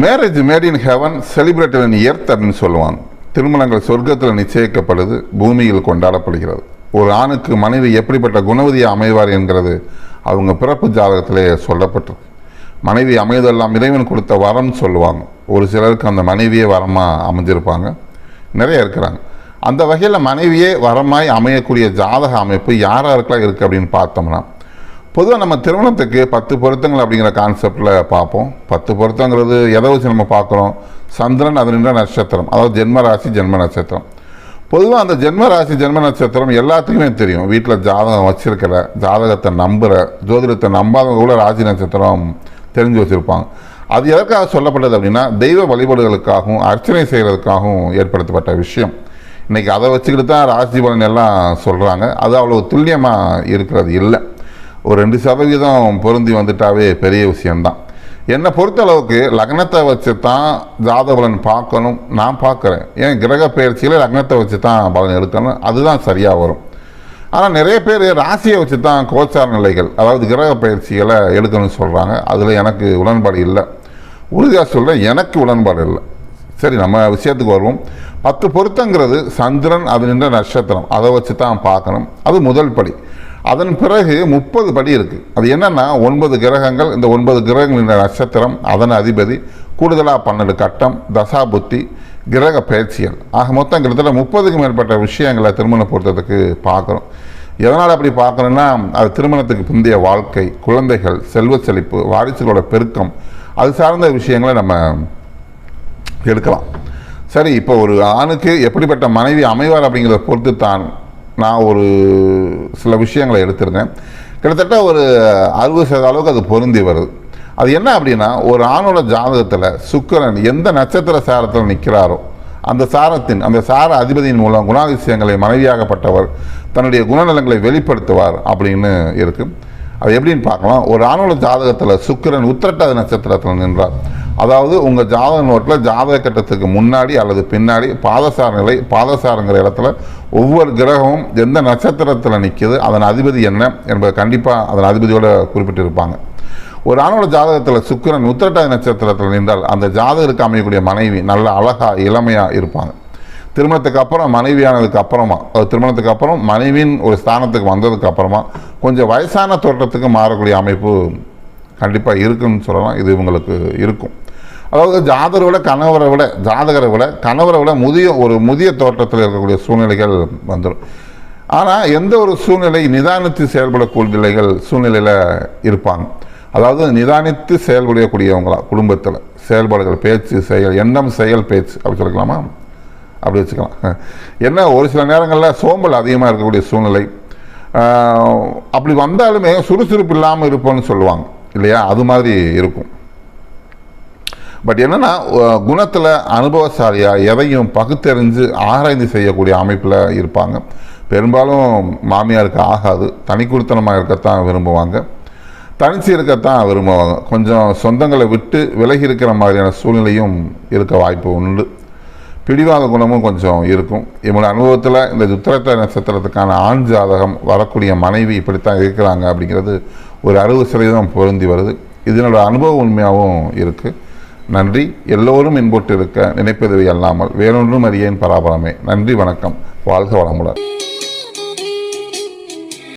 Marriage made in heaven celebrated in earth அப்படின்னு சொல்லுவாங்க. திருமணங்கள் சொர்க்கத்தில் நிச்சயிக்கப்படுது பூமியில் கொண்டாடப்படுகிறது. ஒரு ஆணுக்கு மனைவி எப்படிப்பட்ட குணவதியை அமைவார் என்கிறது அவங்க பிறப்பு ஜாதகத்திலே சொல்லப்பட்டிருக்கு. மனைவி அமைதெல்லாம் இறைவன் கொடுத்த வரம்னு சொல்லுவாங்க. ஒரு சிலருக்கு அந்த மனைவியே வரமாக அமைஞ்சிருப்பாங்க. நிறைய இருக்கிறாங்க. அந்த வகையில் மனைவியே வரமாய் அமையக்கூடிய ஜாதக அமைப்பு யார் இருக்குது அப்படின்னு பார்த்தோம்னா பொதுவாக நம்ம திருமணத்துக்கு பத்து பொருத்தங்கள் அப்படிங்கிற கான்செப்டில் பார்ப்போம். பத்து பொருத்தங்கிறது எதை வச்சு நம்ம பார்க்குறோம்? சந்திரன் அது நின்ற நட்சத்திரம். அதாவது ஜென்ம ராசி ஜென்ம நட்சத்திரம். பொதுவாக அந்த ஜென்ம ராசி ஜென்ம நட்சத்திரம் எல்லாத்துக்குமே தெரியும். வீட்டில் ஜாதகம் வச்சிருக்கிற ஜாதகத்தை நம்புகிற ஜோதிடத்தை நம்பாதவங்க கூட ராசி நட்சத்திரம் தெரிஞ்சு வச்சுருப்பாங்க. அது எதற்காக சொல்லப்பட்டது அப்படின்னா தெய்வ வழிபாடுகளுக்காகவும் அர்ச்சனை செய்கிறதுக்காகவும் ஏற்படுத்தப்பட்ட விஷயம். இன்றைக்கி அதை வச்சுக்கிட்டு தான் ராசி பலன் எல்லாம் சொல்கிறாங்க அது அவ்வளோ துல்லியமாக இருக்கிறது இல்லை. ஒரு ரெண்டு சதவீதம் பொருந்தி வந்துட்டாவே பெரிய விஷயம்தான். என்னை பொறுத்தளவுக்கு லக்னத்தை வச்சு தான் ஜாதபலன் பார்க்கணும். நான் பார்க்குறேன். ஏன்? கிரக பயிற்சியில் லக்னத்தை வச்சு தான் பலன் எடுக்கணும். அதுதான் சரியாக வரும். ஆனால் நிறைய பேர் ராசியை வச்சு தான் கோச்சார நிலைகள் அதாவது கிரக பயிற்சிகளை எடுக்கணும்னு சொல்கிறாங்க அதில் எனக்கு உடன்பாடு இல்லை. உறுதியாக சொல்கிறேன் எனக்கு உடன்பாடு இல்லை. சரி நம்ம விஷயத்துக்கு வருவோம். பத்து பொருத்தங்கிறது சந்திரன் அது நின்ற நட்சத்திரம். அதை வச்சு தான் பார்க்கணும். அது முதல் படி. அதன் பிறகு முப்பது படி இருக்குது அது என்னென்னா ஒன்பது கிரகங்கள் இந்த ஒன்பது கிரகங்களின் நட்சத்திரம் அதன் அதிபதி கூடுதலாக பன்னெண்டு கட்டம் தசா புத்தி கிரக பயிற்சிகள். ஆக மொத்தம் கிட்டத்தட்ட முப்பதுக்கு மேற்பட்ட விஷயங்களை திருமண பொருத்தத்துக்கு பார்க்குறோம். எதனால் அப்படி பார்க்கணுன்னா அது திருமணத்துக்கு பிந்தைய வாழ்க்கை குழந்தைகள் செல்வ செழிப்பு வாரிசுகளோட பெருக்கம் அது சார்ந்த விஷயங்களை நம்ம எடுக்கலாம். சரி இப்போ ஒரு ஆணுக்கு எப்படிப்பட்ட மனைவி அமைவார் அப்படிங்கிறத பொறுத்து தான் நான் ஒரு சில விஷயங்களை எடுத்திருந்தேன். கிட்டத்தட்ட ஒரு அறுபது சதவீத அளவுக்கு அது பொருந்தி வருது. அது என்ன அப்படின்னா ஒரு ஆணோட ஜாதகத்தில் சுக்கிரன் எந்த நட்சத்திர சாரத்தில் நிற்கிறாரோ அந்த சாரத்தின் அந்த சார அதிபதியின் மூலம் குணாதிசயங்களை மனைவியாகப்பட்டவர் தன்னுடைய குணநலங்களை வெளிப்படுத்துவார் அப்படின்னு இருக்குது அது எப்படின்னு பார்க்கலாம். ஒரு ஆணோட ஜாதகத்தில் சுக்கிரன் உத்திரட்டாத நட்சத்திரத்தில் நின்றார். அதாவது உங்கள் ஜாதக நோட்டில் ஜாதக கட்டத்துக்கு முன்னாடி அல்லது பின்னாடி பாதசார நிலை பாதசாரங்கிற இடத்துல ஒவ்வொரு கிரகமும் எந்த நட்சத்திரத்தில் நிற்கிது அதன் அதிபதி என்ன என்பதை கண்டிப்பாக அதன் அதிபதியோட குறிப்பிட்டிருப்பாங்க. ஒரு ஆணோட ஜாதகத்தில் சுக்கிரன் உத்திரட்டாதி நட்சத்திரத்தில் நின்றால் அந்த ஜாதகருக்கு அமையக்கூடிய மனைவி நல்ல அழகாக இளமையாக இருப்பாங்க. திருமணத்துக்கு அப்புறம் மனைவியானதுக்கு அப்புறமா அது திருமணத்துக்கு அப்புறம் மனைவியின் ஒரு ஸ்தானத்துக்கு வந்ததுக்கு அப்புறமா கொஞ்சம் வயசான தோற்றத்துக்கு மாறக்கூடிய அமைப்பு கண்டிப்பாக இருக்குன்னு சொல்லலாம். இது இவங்களுக்கு இருக்கும். அதாவது ஜாதரை விட கணவரை விட ஜாதகரை விட கணவரை விட முதிய ஒரு முதிய தோற்றத்தில் இருக்கக்கூடிய சூழ்நிலைகள் வந்துடும். ஆனால் எந்த ஒரு சூழ்நிலை நிதானித்து செயல்படக்கூடிய சூழ்நிலையில் இருப்பாங்க. அதாவது நிதானித்து செயல்படக்கூடியவங்களா குடும்பத்தில். செயல்பாடுகள் பேச்சு செயல் எண்ணம் செயல் பேச்சு அப்படி சொல்லிக்கலாமா அப்படி வச்சுக்கலாம். என்ன ஒரு சில நேரங்களில் சோம்பல் அதிகமாக இருக்கக்கூடிய சூழ்நிலை. அப்படி வந்தாலுமே சுறுசுறுப்பு இல்லாமல் இருப்போம்னு சொல்லுவாங்க. இல்லையா? அது மாதிரி இருக்கும். பட் என்னன்னா குணத்தில் அனுபவசாலியாக எதையும் பகுத்தறிஞ்சு ஆராய்ந்து செய்யக்கூடிய அமைப்பில் இருப்பாங்க. பெரும்பாலும் மாமியாருக்கு ஆகாது. தனி குடித்தனமாக இருக்கத்தான் விரும்புவாங்க. தனிச்சு இருக்கத்தான் விரும்புவாங்க. கொஞ்சம் சொந்தங்களை விட்டு விலகி இருக்கிற மாதிரியான சூழ்நிலையும் இருக்க வாய்ப்பு உண்டு. பிடிவாத குணமும் கொஞ்சம் இருக்கும். இவங்களோட அனுபவத்தில் இந்த உத்திரத்த நட்சத்திரத்துக்கான ஆண் ஜாதகம் வரக்கூடிய மனைவி இப்படித்தான் இருக்கிறாங்க அப்படிங்கிறது ஒரு அறுபது சதவீதம் பொருந்தி வருது. இதனோட அனுபவம் உண்மையாகவும் இருக்குது நன்றி. எல்லோரும் இன்புற்று இருக்க அல்லாமல் வேறொன்றும் அறியேன் பராபரமே. நன்றி வணக்கம். வாழ்க வளமுடன்.